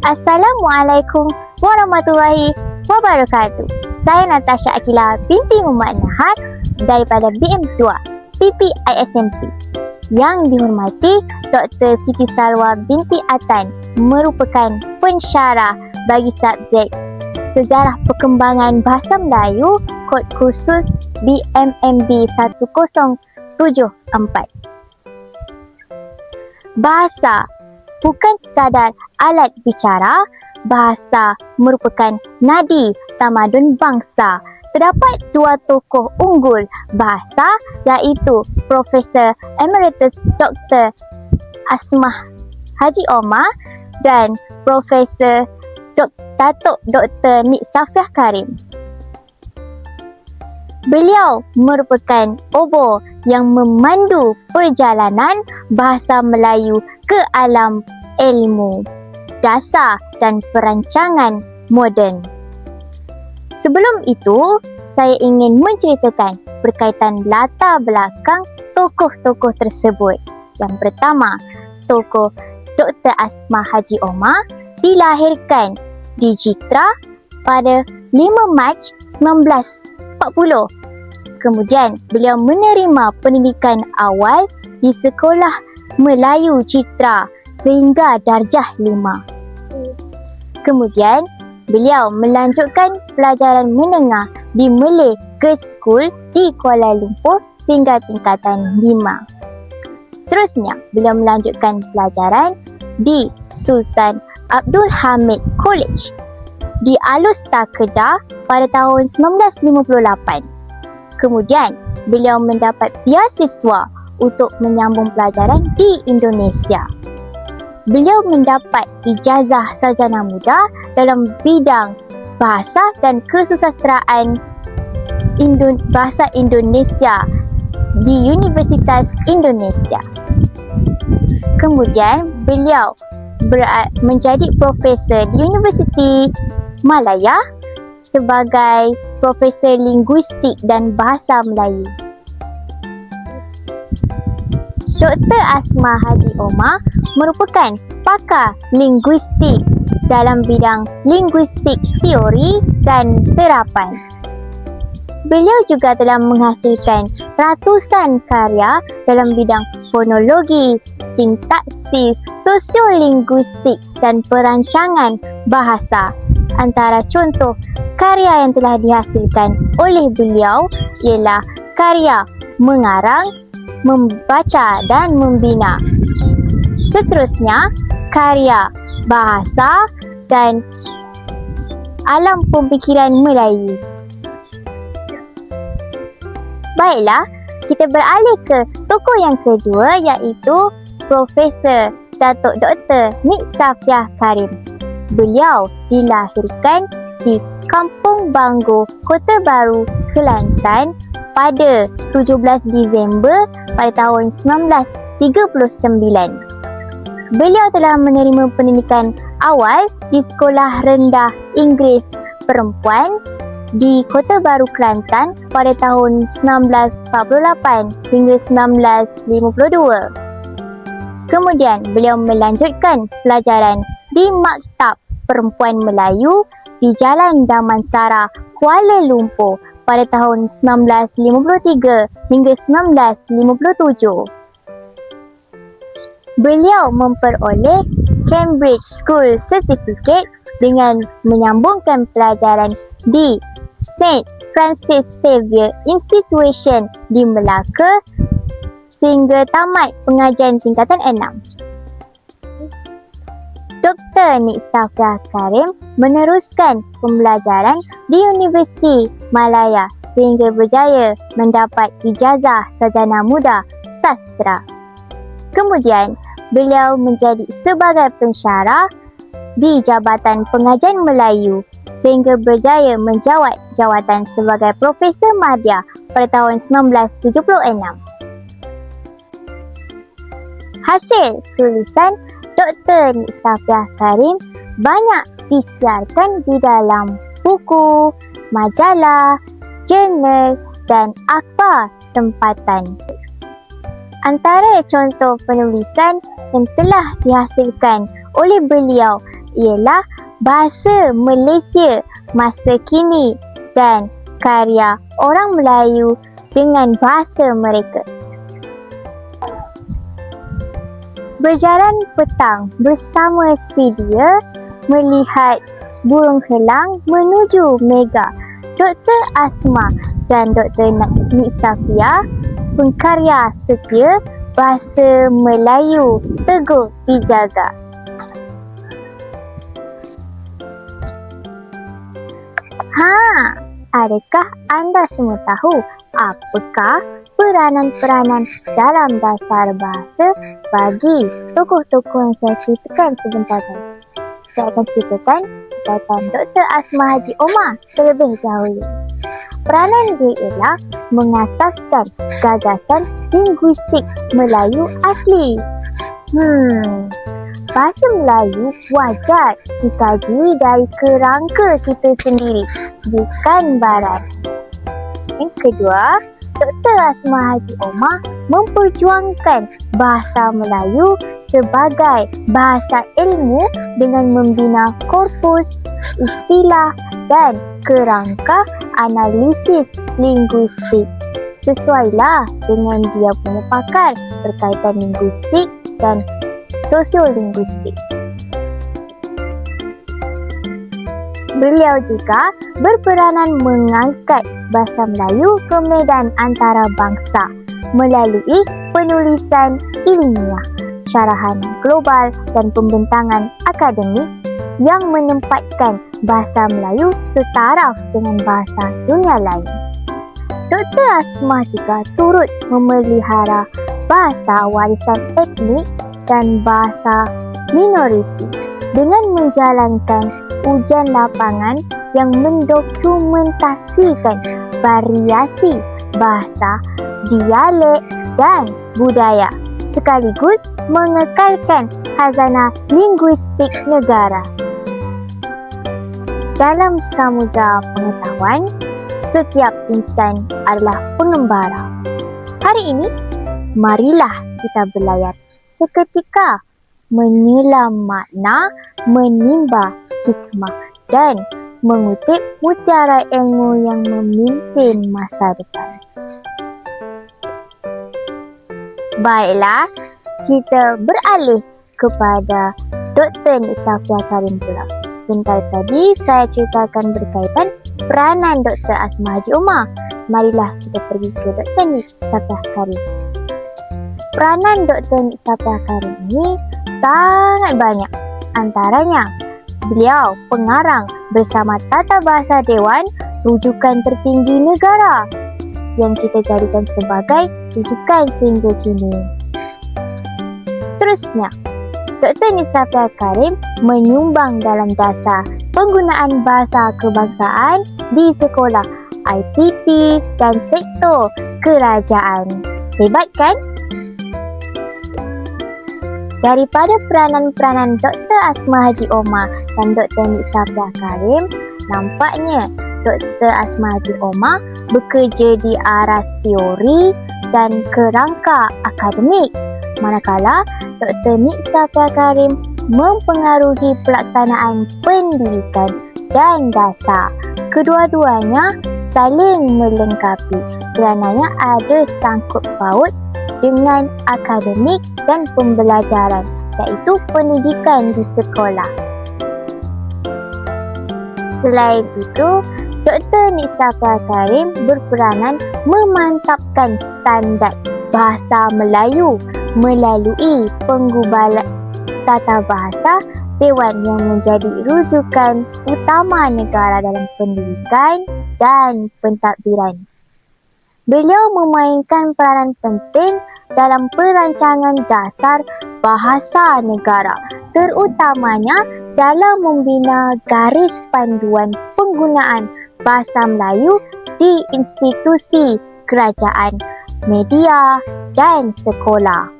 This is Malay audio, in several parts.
Assalamualaikum warahmatullahi wabarakatuh. Saya Natasha Akila binti Muhammad Nahar daripada BM2 PPISMP. Yang dihormati Dr. Siti Salwa binti Atan merupakan pensyarah bagi subjek Sejarah Perkembangan Bahasa Melayu kod khusus BMMB 1074. Bahasa bukan sekadar alat bicara, bahasa merupakan nadi tamadun bangsa. Terdapat dua tokoh unggul bahasa iaitu Profesor Emeritus Dr. Asmah Haji Omar dan Profesor Dok Datuk Dr. Nik Safiah Karim. Beliau merupakan obo yang memandu perjalanan bahasa Melayu ke alam ilmu dasar dan perancangan moden. Sebelum itu, saya ingin menceritakan berkaitan latar belakang tokoh-tokoh tersebut. Yang pertama, tokoh Dr. Asma Haji Omar dilahirkan di Jitra pada 5 Mac 1940. Kemudian, beliau menerima pendidikan awal di Sekolah Melayu Citra sehingga darjah 5. Kemudian, beliau melanjutkan pelajaran menengah di Malay Girls School di Kuala Lumpur sehingga tingkatan 5. Seterusnya, beliau melanjutkan pelajaran di Sultan Abdul Hamid College di Alustar Kedah pada tahun 1958. Kemudian, beliau mendapat beasiswa untuk menyambung pelajaran di Indonesia beliau mendapat ijazah sarjana muda dalam bidang bahasa dan kesusasteraan Indo- bahasa Indonesia di Universitas Indonesia. Kemudian beliau ber- menjadi profesor di Universiti Malaya sebagai profesor linguistik dan bahasa Melayu. Dr. Asma Haji Omar merupakan pakar linguistik dalam bidang linguistik teori dan terapan. Beliau juga telah menghasilkan ratusan karya dalam bidang fonologi, sintaksis, sosiolinguistik dan perancangan bahasa. Antara contoh karya yang telah dihasilkan oleh beliau ialah karya mengarang, membaca dan membina. Seterusnya, karya bahasa dan alam pemikiran Melayu. Baiklah, kita beralih ke tokoh yang kedua iaitu Profesor Datuk Dr. Nik Safiah Karim. Beliau dilahirkan di Kampung Banggo, Kota Baru, Kelantan pada 17 Disember pada tahun 1939. Beliau telah menerima pendidikan awal di Sekolah Rendah Inggeris Perempuan di Kota Baru Kelantan pada tahun 1948 hingga 1952. Kemudian beliau melanjutkan pelajaran di Maktab Perempuan Melayu di Jalan Damansara, Kuala Lumpur pada tahun 1953 hingga 1957. Beliau memperoleh Cambridge School Certificate dengan menyambungkan pelajaran di St. Francis Xavier Institution di Melaka sehingga tamat pengajian tingkatan 6. Dr. Nik Safia Karim meneruskan pembelajaran di Universiti Malaya sehingga berjaya mendapat ijazah sarjana muda sastra. Kemudian, beliau menjadi sebagai pensyarah di Jabatan Pengajian Melayu sehingga berjaya menjawat jawatan sebagai Profesor Madya pada tahun 1976. Hasil tulisan Dr. Nisafiah Karim banyak disiarkan di dalam buku, majalah, jurnal dan akhbar tempatan. Antara contoh penulisan yang telah dihasilkan oleh beliau ialah bahasa Malaysia masa kini dan karya orang Melayu dengan bahasa mereka. Berjalan petang bersama si dia melihat burung helang menuju Mega. Dr. Asma dan Dr. Nik Safia, pengkarya setia bahasa Melayu teguh dijaga. Ha, adakah anda semua tahu apakah peranan-peranan dalam dasar bahasa bagi tokoh-tokoh yang saya ceritakan sebentar tadi. Saya akan ceritakan berkaitan Dr. Asma Haji Omar terlebih dahulu. Peranan dia ialah mengasaskan gagasan linguistik Melayu asli. Hmm, bahasa Melayu wajar dikaji dari kerangka kita sendiri, bukan barat. Yang kedua, Dr. Asma Haji Omar memperjuangkan bahasa Melayu sebagai bahasa ilmu dengan membina korpus, istilah dan kerangka analisis linguistik. Sesuailah dengan dia punya pakar berkaitan linguistik dan sosiolinguistik. Beliau juga berperanan mengangkat bahasa Melayu ke medan antarabangsa melalui penulisan ilmiah, syarahan global dan pembentangan akademik yang menempatkan bahasa Melayu setaraf dengan bahasa dunia lain. Dr. Asma juga turut memelihara bahasa warisan etnik dan bahasa minoriti dengan menjalankan ujian lapangan yang mendokumentasikan variasi bahasa, dialek dan budaya sekaligus mengekalkan khazanah linguistik negara. Dalam samudra pengetahuan, setiap insan adalah pengembara. Hari ini, marilah kita berlayar seketika menyelam makna, menimba hikmah dan mengutip mutiara ilmu yang memimpin masa depan. Baiklah, kita beralih kepada Dr. Nisafia Karim pula. Sebentar tadi saya ceritakan berkaitan peranan Dr. Asma Haji Umar. Marilah kita pergi ke Dr. Nisafia Karim. Peranan Dr. Nisafia Karim ini sangat banyak. Antaranya, beliau pengarang bersama Tata Bahasa Dewan rujukan tertinggi negara yang kita jadikan sebagai rujukan sehingga kini. Seterusnya, Dr. Nisafia Karim menyumbang dalam dasar penggunaan bahasa kebangsaan di sekolah IPT dan sektor kerajaan. Hebat kan? Daripada peranan-peranan Dr. Asma Haji Omar dan Dr. Nik Sabda Karim, nampaknya Dr. Asma Haji Omar bekerja di aras teori dan kerangka akademik. Manakala Dr. Nik Sabda Karim mempengaruhi pelaksanaan pendidikan dan dasar. Kedua-duanya saling melengkapi kerana ada sangkut paut dengan akademik dan pembelajaran iaitu pendidikan di sekolah. Selain itu, Dr. Nisafah Karim berperanan memantapkan standard bahasa Melayu melalui penggubalan tata bahasa Dewan yang menjadi rujukan utama negara dalam pendidikan dan pentadbiran. Beliau memainkan peranan penting dalam perancangan dasar bahasa negara, terutamanya dalam membina garis panduan penggunaan bahasa Melayu di institusi kerajaan, media dan sekolah.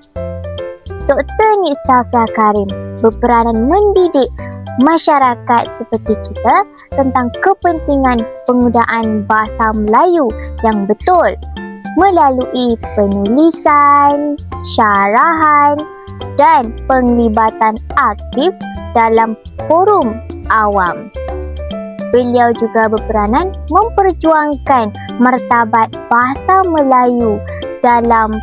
Dr. Nisafia Karim berperanan mendidik masyarakat seperti kita tentang kepentingan penggunaan bahasa Melayu yang betul melalui penulisan, syarahan dan penglibatan aktif dalam forum awam. Beliau juga berperanan memperjuangkan martabat bahasa Melayu dalam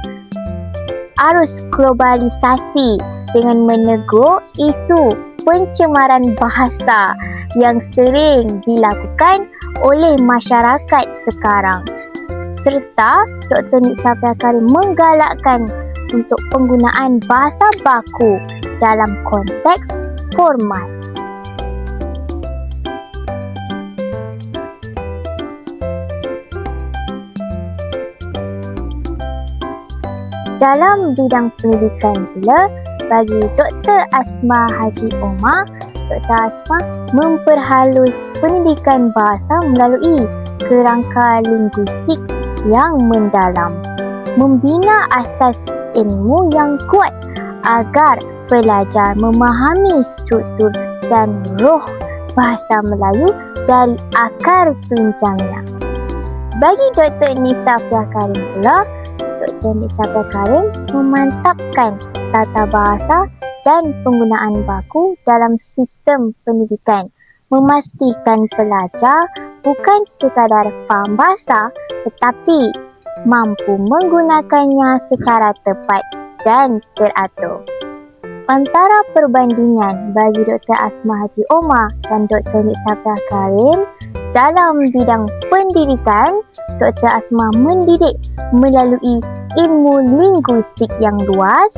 arus globalisasi dengan menegur isu pencemaran bahasa yang sering dilakukan oleh masyarakat sekarang. Serta Dr. Nisa Karim menggalakkan untuk penggunaan bahasa baku dalam konteks formal. Dalam bidang pendidikan pula, bagi Dr. Asma Haji Omar, Dr. Asma memperhalus pendidikan bahasa melalui kerangka linguistik yang mendalam. Membina asas ilmu yang kuat agar pelajar memahami struktur dan roh bahasa Melayu dari akar tunjangnya. Bagi Dr. Nisa Fiakarim pula, Dr. Nisabah Karim memantapkan tata bahasa dan penggunaan baku dalam sistem pendidikan memastikan pelajar bukan sekadar faham bahasa tetapi mampu menggunakannya secara tepat dan teratur. Antara perbandingan bagi Dr. Asma Haji Omar dan Dr. Nisabah Karim dalam bidang pendidikan, Dr. Asma mendidik melalui ilmu linguistik yang luas,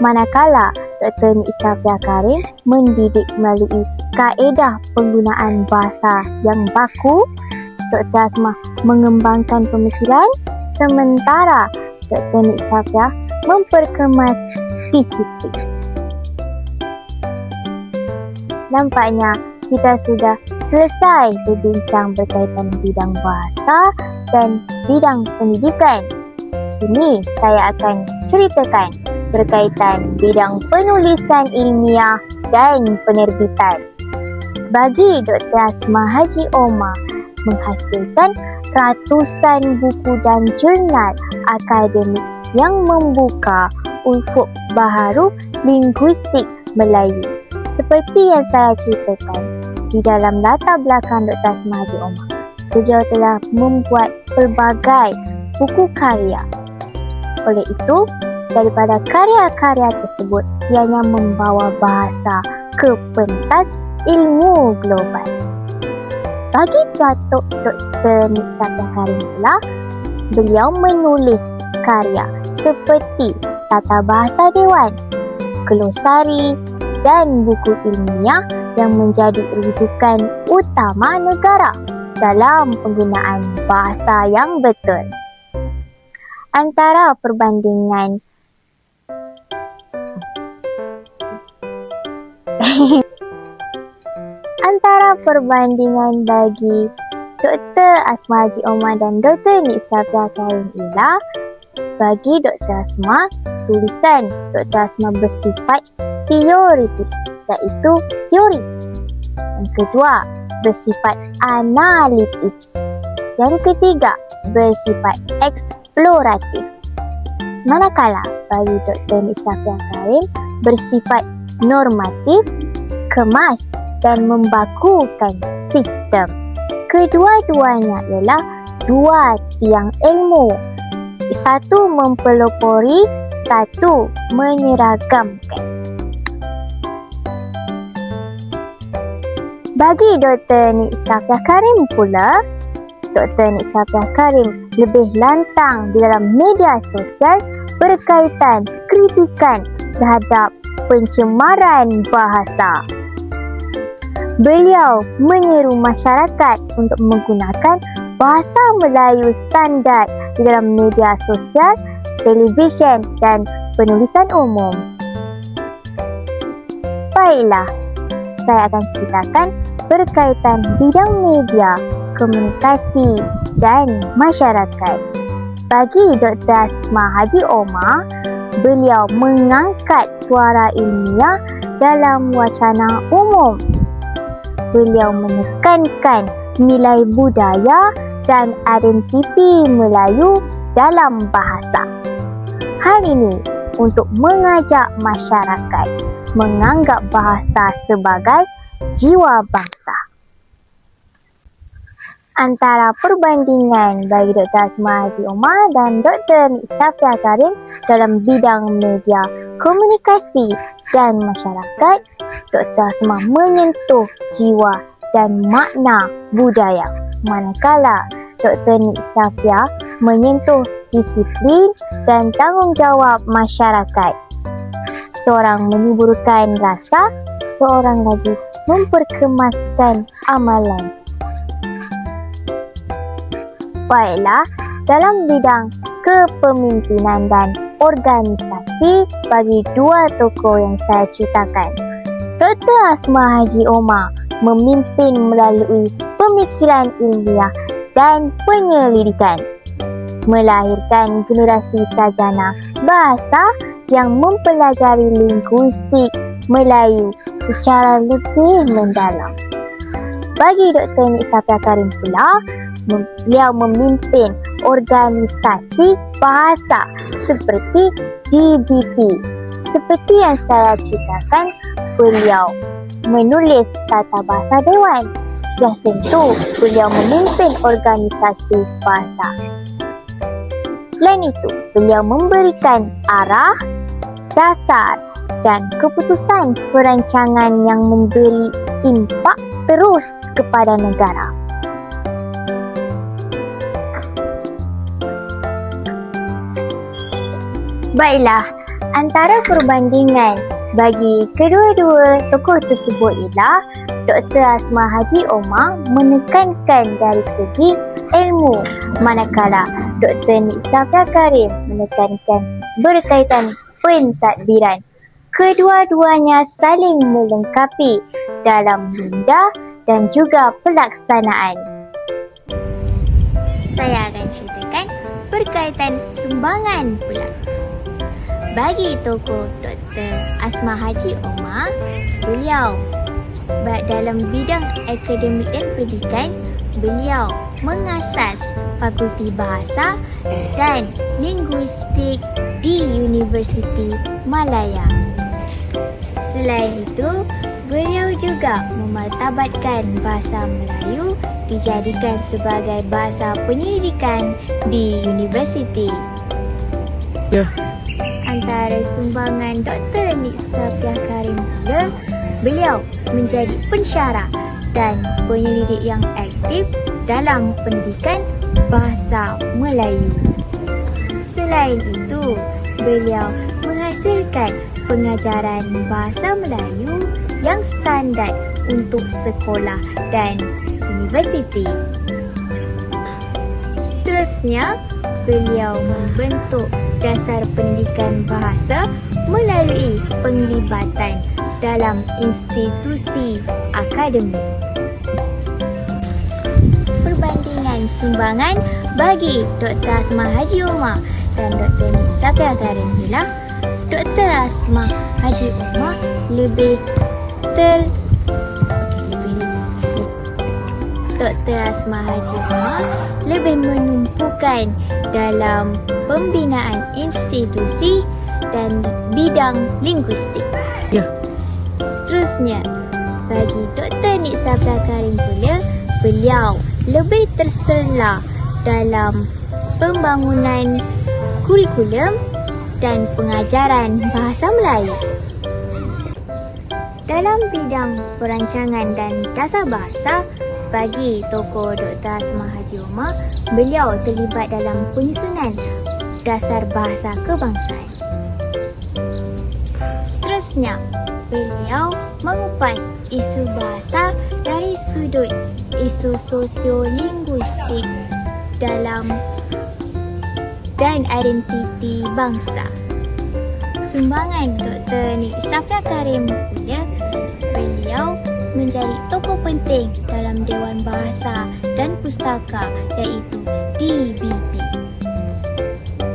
manakala Dr. Nisafia Karim mendidik melalui kaedah penggunaan bahasa yang baku. Dr. Asma mengembangkan pemikiran sementara Dr. Nisafia memperkemas disiplin. Nampaknya kita sudah selesai berbincang berkaitan bidang bahasa dan bidang pendidikan. Kini saya akan ceritakan berkaitan bidang penulisan ilmiah dan penerbitan. Bagi Dr. Asma Haji Omar menghasilkan ratusan buku dan jurnal akademik yang membuka ufuk baharu linguistik Melayu. Seperti yang saya ceritakan di dalam latar belakang Dr. Asma Haji Omar, beliau telah membuat pelbagai buku karya oleh itu, daripada karya-karya tersebut, ianya membawa bahasa ke pentas ilmu global. Bagi Datuk Dr. Nitsatya Karim pula, beliau menulis karya seperti Tata Bahasa Dewan, Glosari dan buku ilmiah yang menjadi rujukan utama negara dalam penggunaan bahasa yang betul antara perbandingan antara perbandingan bagi Dr. Asma Haji Omar dan Dr. Nisa Karim ialah bagi Dr. Asma, tulisan Dr. Asma bersifat teoritis iaitu teori. Yang kedua, bersifat analitis. Yang ketiga, bersifat eksploratif. Manakala bagi Dr. Nisafia Karim bersifat normatif, kemas dan membakukan sistem. Kedua-duanya ialah dua tiang ilmu. Satu mempelopori, satu menyeragamkan. Bagi Dr. Nisafia Karim pula, Dr. Nik Safiyah Karim lebih lantang di dalam media sosial berkaitan kritikan terhadap pencemaran bahasa. Beliau menyeru masyarakat untuk menggunakan bahasa Melayu standard dalam media sosial, televisyen dan penulisan umum. Baiklah, saya akan ceritakan berkaitan bidang media komunikasi dan masyarakat. Bagi Dr. Asma Haji Omar, beliau mengangkat suara ilmiah dalam wacana umum. Beliau menekankan nilai budaya dan identiti Melayu dalam bahasa. Hal ini untuk mengajak masyarakat menganggap bahasa sebagai jiwa bangsa. Antara perbandingan bagi Dr. Asma Haji Omar dan Dr. Safia Karim dalam bidang media komunikasi dan masyarakat, Dr. Asma menyentuh jiwa dan makna budaya. Manakala Dr. Nik Safia menyentuh disiplin dan tanggungjawab masyarakat. Seorang menyuburkan rasa, seorang lagi memperkemaskan amalan. Baiklah, dalam bidang kepemimpinan dan organisasi bagi dua tokoh yang saya ceritakan. Dr. Asma Haji Omar memimpin melalui pemikiran ilmiah dan penyelidikan. Melahirkan generasi sarjana bahasa yang mempelajari linguistik Melayu secara lebih mendalam. Bagi Dr. Nik Safia Karim pula, beliau memimpin organisasi bahasa seperti DBP. Seperti yang saya ceritakan, beliau menulis tata bahasa Dewan. Sudah tentu beliau memimpin organisasi bahasa. Selain itu, beliau memberikan arah, dasar dan keputusan perancangan yang memberi impak terus kepada negara. Baiklah, antara perbandingan bagi kedua-dua tokoh tersebut ialah Dr. Asma Haji Omar menekankan dari segi ilmu manakala Dr. Nik Safia Karim menekankan berkaitan pentadbiran. Kedua-duanya saling melengkapi dalam minda dan juga pelaksanaan. Saya akan ceritakan berkaitan sumbangan pula. Bagi tokoh Dr. Asma Haji Omar, beliau dalam bidang akademik dan pendidikan, beliau mengasas Fakulti Bahasa dan Linguistik di Universiti Malaya. Selain itu, beliau juga memartabatkan bahasa Melayu dijadikan sebagai bahasa penyelidikan di universiti. Ya. Antara sumbangan Dr. Nik Safia Karim pula, beliau menjadi pensyarah dan penyelidik yang aktif dalam pendidikan bahasa Melayu. Selain itu, beliau menghasilkan pengajaran bahasa Melayu yang standard untuk sekolah dan universiti. Seterusnya, beliau membentuk dasar pendidikan bahasa melalui penglibatan dalam institusi akademik. Perbandingan sumbangan bagi Dr. Asma Haji Umar dan Dr. Nik Safia Karim ialah Dr. Asma Haji Umar lebih ter Dr. Asma Haji Umar lebih menumpukan dalam pembinaan institusi dan bidang linguistik. Ya. Seterusnya, bagi Dr. Nik Safia Karim pula, beliau lebih tersela dalam pembangunan kurikulum dan pengajaran bahasa Melayu. Dalam bidang perancangan dan dasar bahasa, bagi tokoh Dr. Asma Haji Umar, beliau terlibat dalam penyusunan dasar bahasa kebangsaan. Seterusnya, beliau mengupas isu bahasa dari sudut isu sosiolinguistik dalam dan identiti bangsa. Sumbangan Dr. Nik Safia Karim punya beliau menjadi tokoh penting dalam Dewan Bahasa dan Pustaka iaitu DBP.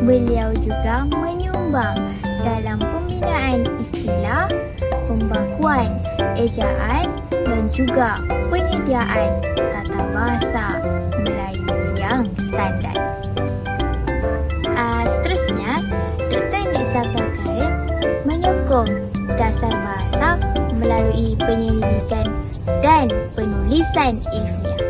Beliau juga menyumbang dalam pembinaan istilah, pembakuan, ejaan dan juga penyediaan tata bahasa Melayu yang standard. Uh, seterusnya, Dr. Nik Zafar menyokong dasar bahasa melalui penyelidikan dan penulisan ilmiah.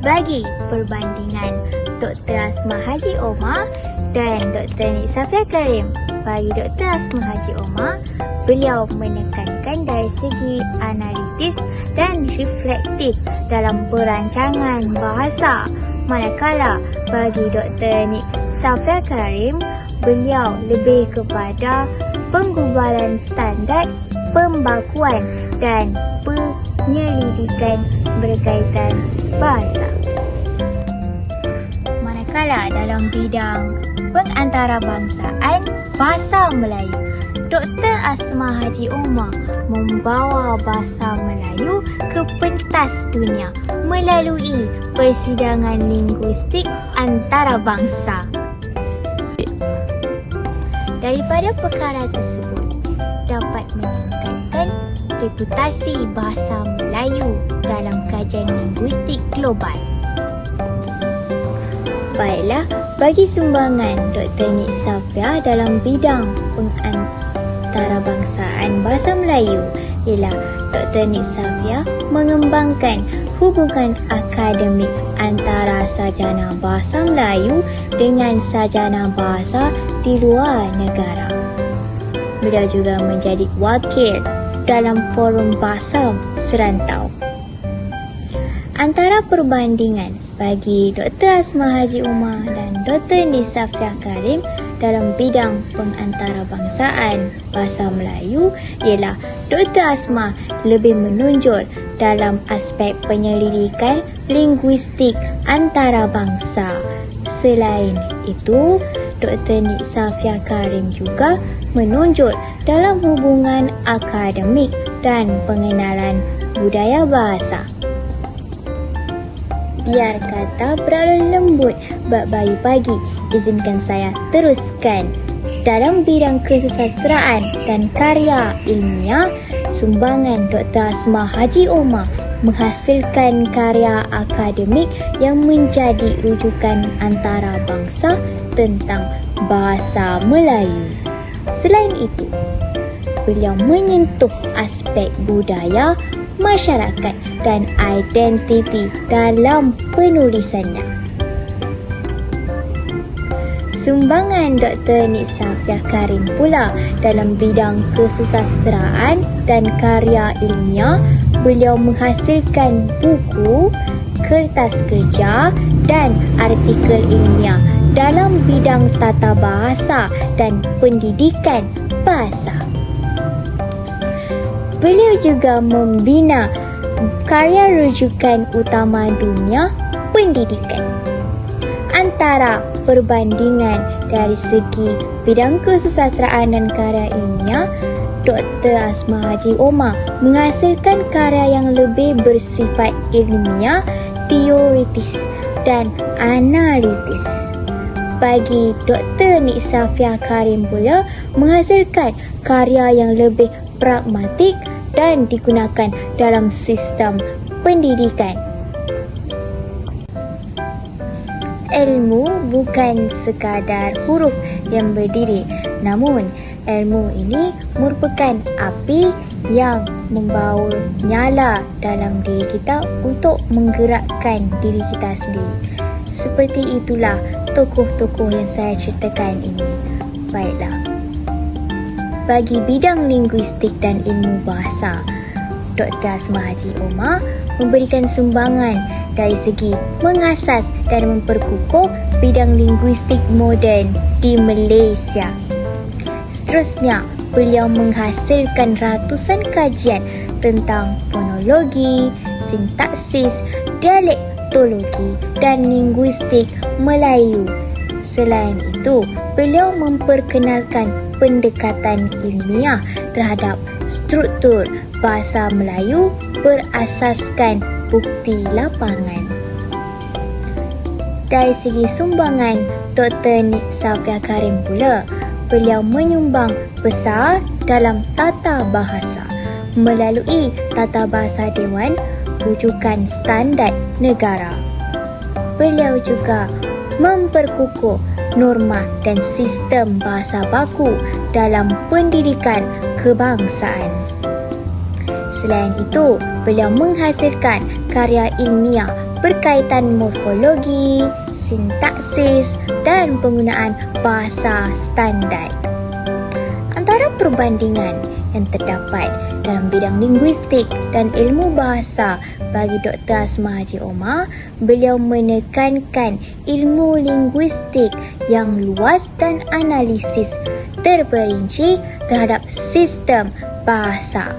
Bagi perbandingan Dr. Asma Haji Omar dan Dr. Nik Safia Karim, bagi Dr. Asma Haji Omar, beliau menekankan dari segi analitis dan reflektif dalam perancangan bahasa. Manakala bagi Dr. Nik Safia Karim, beliau lebih kepada penggubalan standard, pembakuan dan penyelidikan berkaitan bahasa. Manakala dalam bidang pengantarabangsaan bahasa Melayu, Dr. Asma Haji Umar membawa bahasa Melayu ke pentas dunia melalui persidangan linguistik antarabangsa. Daripada perkara tersebut dapat meningkatkan reputasi bahasa Melayu dalam kajian linguistik global. Baiklah, bagi sumbangan Dr. Nik Safia dalam bidang pengantarabangsaan bahasa Melayu ialah Dr. Nik Safia mengembangkan hubungan akademik antara sarjana bahasa Melayu dengan sarjana bahasa di luar negara. Beliau juga menjadi wakil dalam forum bahasa serantau. Antara perbandingan bagi Dr. Asma Haji Umar dan Dr. Nisafia Karim dalam bidang pengantarabangsaan bahasa Melayu ialah Dr. Asma lebih menonjol dalam aspek penyelidikan linguistik antarabangsa. Selain itu, Dr. Nik Safia Karim juga menonjol dalam hubungan akademik dan pengenalan budaya bahasa biar kata beralun lembut bab bayi pagi. Izinkan saya teruskan. Dalam bidang kesusastraan dan karya ilmiah, sumbangan Dr. Asma Haji Omar menghasilkan karya akademik yang menjadi rujukan antara bangsa tentang bahasa Melayu. Selain itu, beliau menyentuh aspek budaya masyarakat dan identiti dalam penulisannya. Sumbangan Dr. Nisafia Karim pula dalam bidang kesusastraan dan karya ilmiah, beliau menghasilkan buku, kertas kerja dan artikel ilmiah dalam bidang tata bahasa dan pendidikan bahasa. Beliau juga membina karya rujukan utama dunia pendidikan. Antara perbandingan dari segi bidang kesusastraan dan karya ilmiah, Dr. Asma Haji Omar menghasilkan karya yang lebih bersifat ilmiah, teoritis dan analitis. Bagi Dr. Nik Safia Karim pula menghasilkan karya yang lebih pragmatik dan digunakan dalam sistem pendidikan. Ilmu bukan sekadar huruf yang berdiri, namun ilmu ini merupakan api yang membawa nyala dalam diri kita untuk menggerakkan diri kita sendiri. Seperti itulah tokoh-tokoh yang saya ceritakan ini. Baiklah bagi bidang linguistik dan ilmu bahasa. Dr. Asma Haji Omar memberikan sumbangan dari segi mengasas dan memperkukuh bidang linguistik moden di Malaysia. Seterusnya, beliau menghasilkan ratusan kajian tentang fonologi, sintaksis, dialektologi dan linguistik Melayu. Selain itu, beliau memperkenalkan pendekatan ilmiah terhadap struktur bahasa Melayu berasaskan bukti lapangan. Dari segi sumbangan Dr. Nik Safia Karim pula, beliau menyumbang besar dalam tata bahasa melalui tata bahasa Dewan rujukan standard negara. Beliau juga memperkukuh norma dan sistem bahasa baku dalam pendidikan kebangsaan. Selain itu, beliau menghasilkan karya ilmiah berkaitan morfologi, sintaksis dan penggunaan bahasa standard. Antara perbandingan yang terdapat dalam bidang linguistik dan ilmu bahasa bagi Dr. Asma Haji Omar, beliau menekankan ilmu linguistik yang luas dan analisis terperinci terhadap sistem bahasa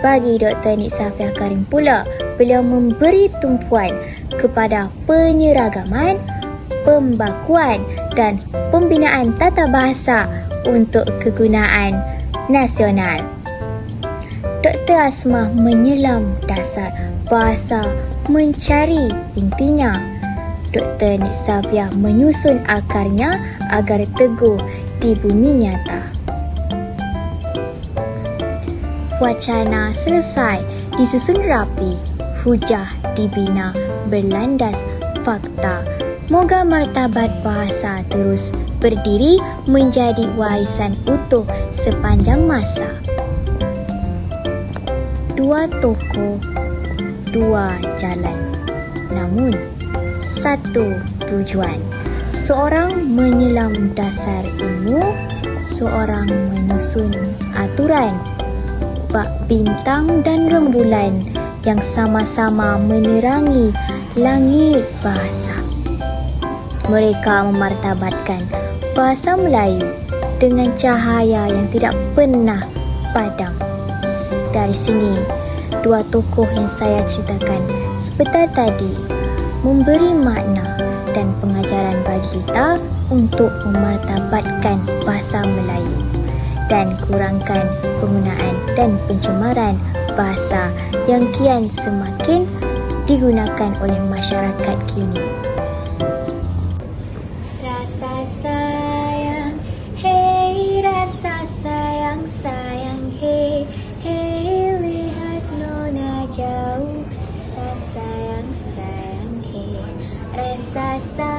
bagi Dr. Nik Safia Karim pula, beliau memberi tumpuan kepada penyeragaman, pembakuan dan pembinaan tata bahasa untuk kegunaan nasional. Dr. Asmah menyelam dasar bahasa mencari intinya. Dr. Nik Safia menyusun akarnya agar teguh di bumi nyata wacana selesai, disusun rapi, hujah dibina berlandas fakta. Moga martabat bahasa terus berdiri menjadi warisan utuh sepanjang masa. Dua toko, dua jalan. Namun, satu tujuan. Seorang menyelam dasar ilmu, seorang menyusun aturan bak bintang dan rembulan yang sama-sama menerangi langit bahasa. Mereka memartabatkan bahasa Melayu dengan cahaya yang tidak pernah padam. Dari sini, dua tokoh yang saya ceritakan sebentar tadi memberi makna dan pengajaran bagi kita untuk memartabatkan bahasa Melayu dan kurangkan penggunaan dan pencemaran bahasa yang kian semakin digunakan oleh masyarakat kini. Rasa sayang, hey rasa sayang, sayang, hey, hey lihat nona jauh, rasa sayang, sayang, hey, rasa sayang,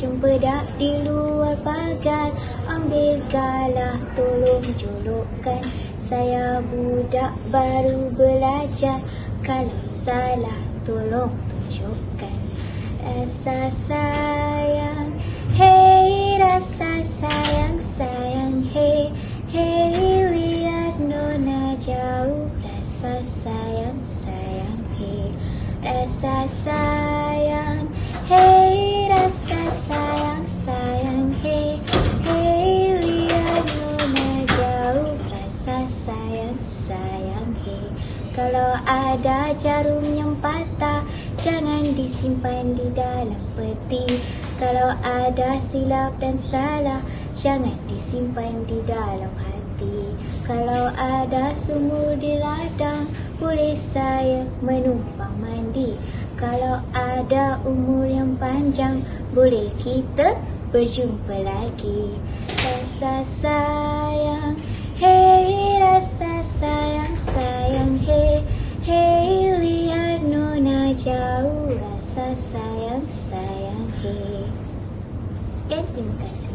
Cempedak di luar pagar Ambil galah tolong jolokkan Saya budak baru belajar Kalau salah tolong tunjukkan. Rasa sayang Hei rasa sayang sayang Hei Hei lihat nona jauh. Rasa sayang sayang hey rasa sayang kalau ada jarum yang patah jangan disimpan di dalam peti kalau ada silap dan salah jangan disimpan di dalam hati kalau ada sumur di ladang, boleh saya menumpang mandi. Kalau ada umur yang panjang, boleh kita berjumpa lagi. Rasa sayang, hey rasa sayang, sayang, hey, hey lihat nona jauh. Rasa sayang, sayang, hey. Sekian terima kasih.